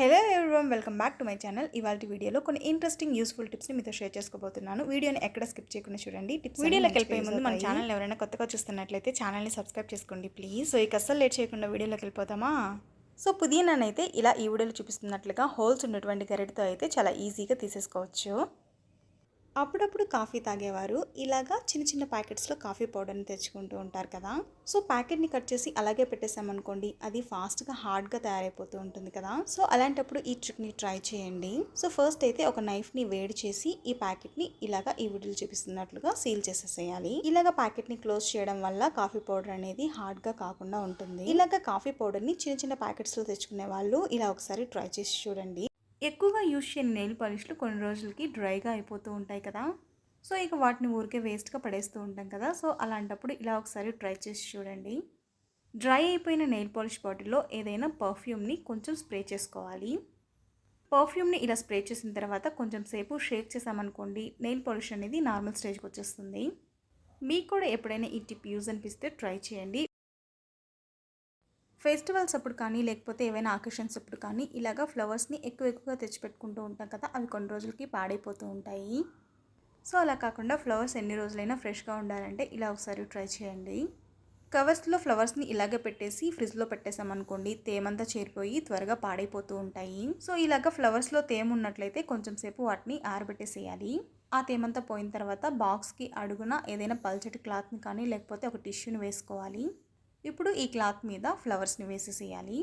Hello everyone welcome back to my channel ఇవాళ వీడియోలో కొన్ని ఇంట్రెస్టింగ్ యూస్ఫుల్ టిప్స్ని మీతో షేర్ చేసుకోబోతున్నాను. వీడియోని ఎక్కడ స్కిప్ చేయకుండా చూడండి. టిప్స్ వీడియోలోకి వెళ్ళిపోయే ముందు మన ఛానల్ ఎవరైనా కొత్తగా చూస్తున్నట్లయితే ఛానల్ని సబ్స్క్రైబ్ చేసుకోండి ప్లీజ్ సో ఇక అస్సలు లేట్ చేయకుండా వీడియోలోకి వెళ్ళిపోతామా సో పుదీనానైతే ఇలా ఈ వీడియోలో చూపిస్తున్నట్లుగా హోల్స్ ఉన్నటువంటి గరిటతో అయితే చాలా ఈజీగా తీసేసుకోవచ్చు. అప్పుడప్పుడు కాఫీ తాగేవారు. ఇలాగా చిన్న చిన్న ప్యాకెట్స్లో కాఫీ పౌడర్ని తెచ్చుకుంటూ ఉంటారు కదా. సో ప్యాకెట్ని కట్ చేసి అలాగే పెట్టేసామనుకోండి అది ఫాస్ట్గా హార్డ్గా తయారైపోతూ ఉంటుంది కదా. సో అలాంటప్పుడు ఈ ట్రిక్ని ట్రై చేయండి. సో ఫస్ట్ అయితే ఒక నైఫ్ని వేడి చేసి ఈ ప్యాకెట్ని ఇలాగా ఈ వీడియోలు చూపిస్తున్నట్లుగా సీల్ చేసేసేయాలి. ఇలాగ ప్యాకెట్ని క్లోజ్ చేయడం వల్ల కాఫీ పౌడర్ అనేది హార్డ్గా కాకుండా ఉంటుంది. ఇలాగ కాఫీ పౌడర్ని చిన్న చిన్న ప్యాకెట్స్లో తెచ్చుకునే వాళ్ళు ఇలా ఒకసారి ట్రై చేసి చూడండి. ఎక్కువగా యూజ్ చేయని నెయిల్ పాలిష్లు కొన్ని రోజులకి డ్రైగా అయిపోతూ ఉంటాయి కదా. సో ఇక వాటిని ఊరికే వేస్ట్గా పడేస్తూ ఉంటాం కదా. సో అలాంటప్పుడు ఇలా ఒకసారి ట్రై చేసి చూడండి. డ్రై అయిపోయిన నెయిల్ పాలిష్ బాటిల్లో ఏదైనా పర్ఫ్యూమ్ని కొంచెం స్ప్రే చేసుకోవాలి. పర్ఫ్యూమ్ని ఇలా స్ప్రే చేసిన తర్వాత కొంచెం సేపు షేక్ చేసామనుకోండి నెయిల్ పాలిష్ అనేది నార్మల్ స్టేజ్కి వచ్చేస్తుంది. మీకు కూడా ఎప్పుడైనా ఈ టిప్ యూజ్ అనిపిస్తే ట్రై చేయండి. ఫెస్టివల్స్ అప్పుడు కానీ లేకపోతే ఏవైనా ఆకేషన్స్ అప్పుడు కానీ ఇలాగ ఫ్లవర్స్ని ఎక్కువ ఎక్కువగా తెచ్చిపెట్టుకుంటూ ఉంటాం కదా అవి కొన్ని రోజులకి పాడైపోతూ ఉంటాయి. సో అలా కాకుండా ఫ్లవర్స్ ఎన్ని రోజులైనా ఫ్రెష్గా ఉండాలంటే ఇలా ఒకసారి ట్రై చేయండి. కవర్స్లో ఫ్లవర్స్ని ఇలాగే పెట్టేసి ఫ్రిడ్జ్లో పెట్టేసామనుకోండి తేమంతా చేరిపోయి త్వరగా పాడైపోతూ ఉంటాయి. సో ఇలాగ ఫ్లవర్స్లో తేమ ఉన్నట్లయితే కొంచెం సేపు వాటిని ఆరబెట్టేసేయాలి. ఆ తేమంతా పోయిన తర్వాత బాక్స్కి అడుగున ఏదైనా పల్చటి క్లాత్ని కానీ లేకపోతే ఒక టిష్యూని వేసుకోవాలి. ఇప్పుడు ఈ క్లాత్ మీద ఫ్లవర్స్ని వేసేసేయాలి.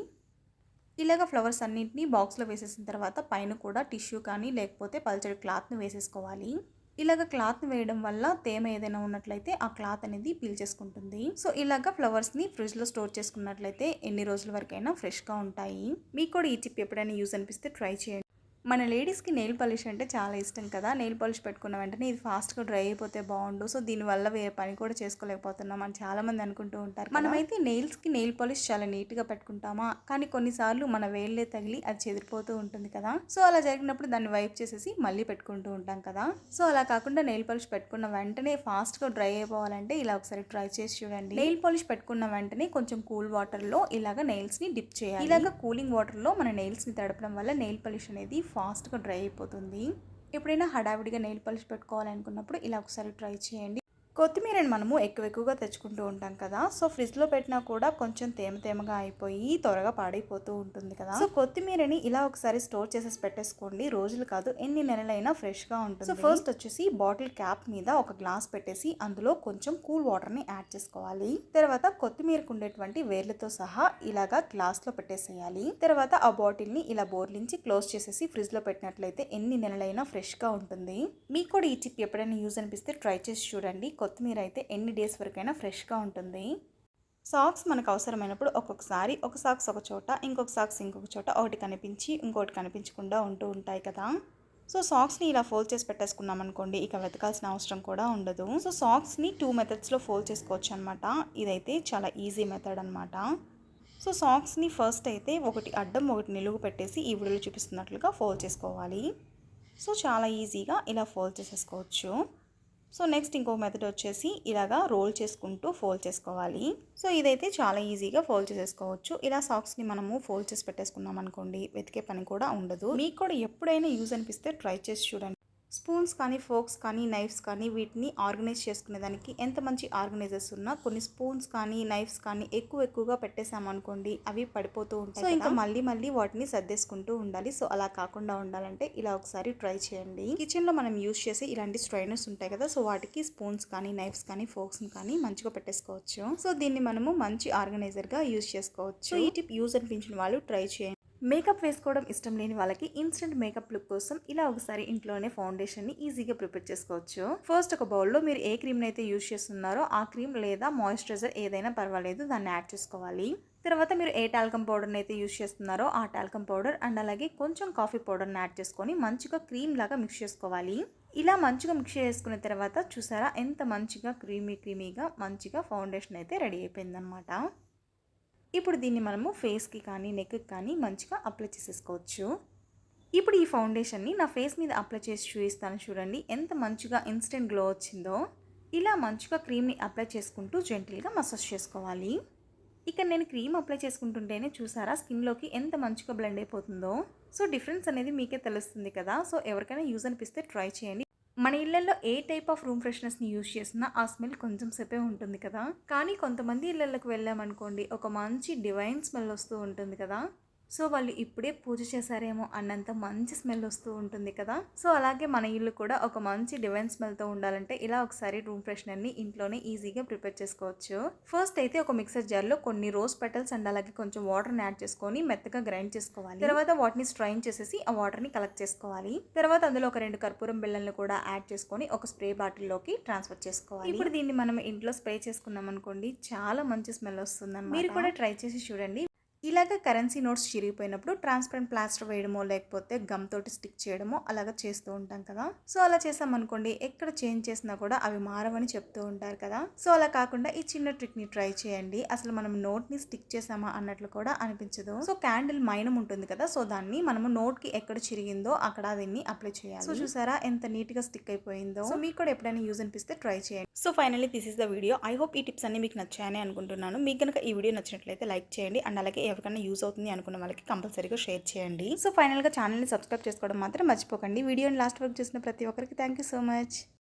ఇలాగ ఫ్లవర్స్ అన్నింటినీ బాక్స్లో వేసేసిన తర్వాత పైన కూడా టిష్యూ కానీ లేకపోతే పల్చడి క్లాత్ని వేసేసుకోవాలి. ఇలాగ క్లాత్ని వేయడం వల్ల తేమ ఏదైనా ఉన్నట్లయితే ఆ క్లాత్ అనేది పీల్చేసుకుంటుంది. సో ఇలాగ ఫ్లవర్స్ని ఫ్రిడ్జ్లో స్టోర్ చేసుకున్నట్లయితే ఎన్ని రోజుల వరకైనా ఫ్రెష్గా ఉంటాయి. మీకు కూడా ఈ టిప్ ఎప్పుడైనా యూజ్ అనిపిస్తే ట్రై చేయండి. మన లేడీస్కి నెయిల్ పాలిష్ అంటే చాలా ఇష్టం కదా. నెయిల్ పాలిష్ పెట్టుకున్న వెంటనే ఇది ఫాస్ట్గా డ్రై అయిపోతే బాగుండు. సో దీనివల్ల వేరే పని కూడా చేసుకోలేకపోతున్నాం అని చాలామంది అనుకుంటూ ఉంటారు మనమైతే నెయిల్స్కి నెయిల్ పాలిష్ చాలా నీట్గా పెట్టుకుంటామా? కానీ కొన్నిసార్లు మన వేళ్ళే తగిలి అది చెదిరిపోతూ ఉంటుంది కదా. సో అలా జరిగినప్పుడు దాన్ని వైప్ చేసేసి మళ్ళీ పెట్టుకుంటూ ఉంటాం కదా. సో అలా కాకుండా నెయిల్ పాలిష్ పెట్టుకున్న వెంటనే ఫాస్ట్గా డ్రై అయిపోవాలంటే ఇలా ఒకసారి ట్రై చేసి చూడండి. నెయిల్ పాలిష్ పెట్టుకున్న వెంటనే కొంచెం కూల్ వాటర్లో ఇలాగ నెయిల్స్ని డిప్ చేయాలి. ఇలాగ కూలింగ్ వాటర్లో మన నెయిల్స్ని తడపడం వల్ల నెయిల్ పాలిష్ అనేది ఫాస్ట్గా డ్రై అయిపోతుంది. ఎప్పుడైనా హడావిడిగా నెయిల్ పాలిష్ పెట్టుకోవాలనుకున్నప్పుడు ఇలా ఒకసారి ట్రై చేయండి. కొత్తిమీరని మనము ఎక్కువ ఎక్కువగా తెచ్చుకుంటూ ఉంటాం కదా. సో ఫ్రిడ్జ్లో పెట్టినా కూడా కొంచెం తేమ తేమగా అయిపోయి త్వరగా పాడైపోతూ ఉంటుంది కదా. సో కొత్తిమీరని ఇలా ఒకసారి స్టోర్ చేసేసి పెట్టేసుకోండి. రోజులు కాదు ఎన్ని నెలలైనా ఫ్రెష్గా ఉంటుంది. సో ఫస్ట్ వచ్చేసి బాటిల్ క్యాప్ మీద ఒక గ్లాస్ పెట్టేసి అందులో కొంచెం కూల్ వాటర్ని యాడ్ చేసుకోవాలి. తర్వాత కొత్తిమీరకు ఉండేటువంటి వేర్లతో సహా ఇలాగా గ్లాస్లో పెట్టేసేయాలి. తర్వాత ఆ బాటిల్ని ఇలా బోర్లించి క్లోజ్ చేసేసి ఫ్రిడ్జ్లో పెట్టినట్లయితే ఎన్ని నెలలైనా ఫ్రెష్గా ఉంటుంది. మీకు కూడా ఈ టిప్ ఎప్పుడైనా యూజ్ అనిపిస్తే ట్రై చేసి చూడండి. కొత్తిమీర అయితే ఎన్ని డేస్ వరకైనా ఫ్రెష్గా ఉంటుంది. సాక్స్ మనకు అవసరమైనప్పుడు ఒక్కొక్కసారి ఒక సాక్స్ ఒక చోట ఇంకొక సాక్స్ ఇంకొక చోట ఒకటి కనిపించి ఇంకోటి కనిపించకుండా ఉంటూ ఉంటాయి కదా. సో సాక్స్ని ఇలా ఫోల్డ్ చేసి పెట్టేసుకున్నాం అనుకోండి ఇక వెతకాల్సిన అవసరం కూడా ఉండదు. సో సాక్స్ని టూ మెథడ్స్లో ఫోల్డ్ చేసుకోవచ్చు అనమాట ఇదైతే చాలా ఈజీ మెథడ్ అనమాట సో సాక్స్ని ఫస్ట్ అయితే ఒకటి అడ్డం ఒకటి నిలువు పెట్టేసి ఈ వీడియోలో చూపిస్తున్నట్లుగా ఫోల్డ్ చేసుకోవాలి. సో చాలా ఈజీగా ఇలా ఫోల్డ్ చేసేసుకోవచ్చు. సో నెక్స్ట్ ఇంకో మెథడ్ వచ్చేసి ఇలాగా రోల్ చేసుకుంటూ ఫోల్డ్ చేసుకోవాలి. సో ఇదైతే చాలా ఈజీగా ఫోల్డ్ చేసేసుకోవచ్చు ఇలా సాక్స్ని మనము ఫోల్డ్ చేసి పెట్టేసుకున్నాం అనుకోండి వెతికే పని కూడా ఉండదు. మీకు కూడా ఎప్పుడైనా యూజ్ అనిపిస్తే ట్రై చేసి చూడండి. స్పూన్స్ కానీ ఫోక్స్ కానీ నైఫ్స్ కానీ వీటిని ఆర్గనైజ్ చేసుకునేదానికి ఎంత మంచి ఆర్గనైజర్స్ ఉన్నా కొన్ని స్పూన్స్ కానీ నైఫ్స్ కానీ ఎక్కువ ఎక్కువగా పెట్టేసామనుకోండి అవి పడిపోతూ ఉంటాయి సో ఇంకా మళ్ళీ మళ్ళీ వాటిని సర్దేసుకుంటూ ఉండాలి. సో అలా కాకుండా ఉండాలంటే ఇలా ఒకసారి ట్రై చేయండి. కిచెన్లో మనం యూస్ చేసే ఇలాంటి స్ట్రైనర్స్ ఉంటాయి కదా. సో వాటికి స్పూన్స్ కానీ నైఫ్స్ కానీ ఫోక్స్ కానీ మంచిగా పెట్టేసుకోవచ్చు. సో దీన్ని మనము మంచి ఆర్గనైజర్గా యూజ్ చేసుకోవచ్చు. ఈ టిప్ యూజ్ అనిపించిన వాళ్ళు ట్రై చేయండి. మేకప్ వేసుకోవడం ఇష్టం లేని వాళ్ళకి ఇన్స్టెంట్ మేకప్ లుక్ కోసం ఇలా ఒకసారి ఇంట్లోనే ఫౌండేషన్ని ఈజీగా ప్రిపేర్ చేసుకోవచ్చు. ఫస్ట్ ఒక బౌల్లో మీరు ఏ క్రీమ్ని అయితే యూజ్ చేస్తున్నారో ఆ క్రీమ్ లేదా మాయిశ్చరైజర్ ఏదైనా పర్వాలేదు దాన్ని యాడ్ చేసుకోవాలి. తర్వాత మీరు ఏ టాల్కమ్ పౌడర్ని అయితే యూజ్ చేస్తున్నారో ఆ టాల్కమ్ పౌడర్ అండ్ అలాగే కొంచెం కాఫీ పౌడర్ని యాడ్ చేసుకొని మంచిగా క్రీమ్ లాగా మిక్స్ చేసుకోవాలి. ఇలా మంచిగా మిక్స్ చేసుకున్న తర్వాత చూసారా ఎంత మంచిగా క్రీమీ క్రీమీగా మంచిగా ఫౌండేషన్ అయితే రెడీ అయిపోయిందనమాట ఇప్పుడు దీన్ని మనము ఫేస్కి కానీ నెక్కి కానీ మంచిగా అప్లై చేసేసుకోవచ్చు. ఇప్పుడు ఈ ఫౌండేషన్ని నా ఫేస్ మీద అప్లై చేసి చూపిస్తాను చూడండి. ఎంత మంచిగా ఇన్స్టెంట్ గ్లో వచ్చిందో ఇలా మంచిగా క్రీమ్ని అప్లై చేసుకుంటూ జెంటిల్గా మసాజ్ చేసుకోవాలి. ఇక్కడ నేను క్రీమ్ అప్లై చేసుకుంటుంటేనే చూసారా స్కిన్లోకి ఎంత మంచిగా బ్లెండ్ అయిపోతుందో. సో డిఫరెన్స్ అనేది మీకే తెలుస్తుంది కదా. సో ఎవరికైనా యూజ్ అనిపిస్తే ట్రై చేయండి. మన ఇళ్ళల్లో ఏ టైప్ ఆఫ్ రూమ్ ఫ్రెషనర్స్ని యూజ్ చేసినా ఆ స్మెల్ కొంచెం సేపే ఉంటుంది కదా? కానీ కొంతమంది ఇళ్ళలోకి వెళ్ళామనుకోండి ఒక మంచి డివైన్ స్మెల్ వస్తూ ఉంటుంది కదా? సో వాళ్ళు ఇప్పుడే పూజ చేశారేమో అన్నంత మంచి స్మెల్ వస్తూ ఉంటుంది కదా. సో అలాగే మన ఇల్లు కూడా ఒక మంచి డివైన్ స్మెల్తో ఉండాలంటే ఇలా ఒకసారి రూమ్ ఫ్రెషనర్ని ఇంట్లోనే ఈజీగా ప్రిపేర్ చేసుకోవచ్చు. ఫస్ట్ అయితే ఒక మిక్సర్ జార్లో కొన్ని రోజ్ పెటల్స్ అండ్ అలాగే కొంచెం వాటర్ని యాడ్ చేసుకొని మెత్తగా గ్రైండ్ చేసుకోవాలి. తర్వాత వాటిని స్ట్రైన్ చేసేసి ఆ వాటర్ని కలెక్ట్ చేసుకోవాలి. తర్వాత అందులో ఒక రెండు కర్పూరం బిళ్ళలను కూడా యాడ్ చేసుకొని ఒక స్ప్రే బాటిల్లోకి ట్రాన్స్ఫర్ చేసుకోవాలి. ఇప్పుడు దీన్ని మనం ఇంట్లో స్ప్రే చేసుకున్నాం అనుకోండి చాలా మంచి స్మెల్ వస్తుంది మీరు కూడా ట్రై చేసి చూడండి. ఇలాగ కరెన్సీ నోట్స్ చిరిగిపోయినప్పుడు ట్రాన్స్పరెంట్ ప్లాస్టర్ వేయడమో లేకపోతే గమ్ తోటి స్టిక్ చేయడమో అలాగ చేస్తూ ఉంటాం కదా. సో అలా చేసామనుకోండి ఎక్కడ చేంజ్ చేసినా కూడా అవి మారవని చెప్తూ ఉంటారు కదా. సో అలా కాకుండా ఈ చిన్న ట్రిక్ని ట్రై చేయండి. అసలు మనం నోట్ని స్టిక్ చేసామా అన్నట్లు కూడా అనిపించదు. సో క్యాండిల్ మైనం ఉంటుంది కదా సో దాన్ని మనము నోట్కి ఎక్కడ చిరిగిందో అక్కడ దీన్ని అప్లై చేయాలి. సో చూసారా ఎంత నీట్గా స్టిక్ అయిపోయిందో. సో మీకు కూడా ఎప్పుడైనా యూజ్ అనిపిస్తే ట్రై చేయండి. So finally this is the video. I hope ఈ టిప్స్ అన్ని మీకు నచ్చాయని అనుకుంటున్నాను. మీకు కనుక ఈ వీడియో నచ్చినట్లయితే లైక్ చేయండి. అండ్ అలాగే ఎవరికైనా యూజ్ అవుతుంది అనుకున్న వాళ్ళకి కంపల్సరీగా షేర్ చేయండి. సో ఫైనల్గా ఛానల్ని సబ్స్క్రైబ్ చేసుకోవడం మాత్రం మర్చిపోకండి. వీడియోని లాస్ట్ వరకు చూసిన ప్రతి ఒక్కరికి థ్యాంక్ యూ సో మచ్.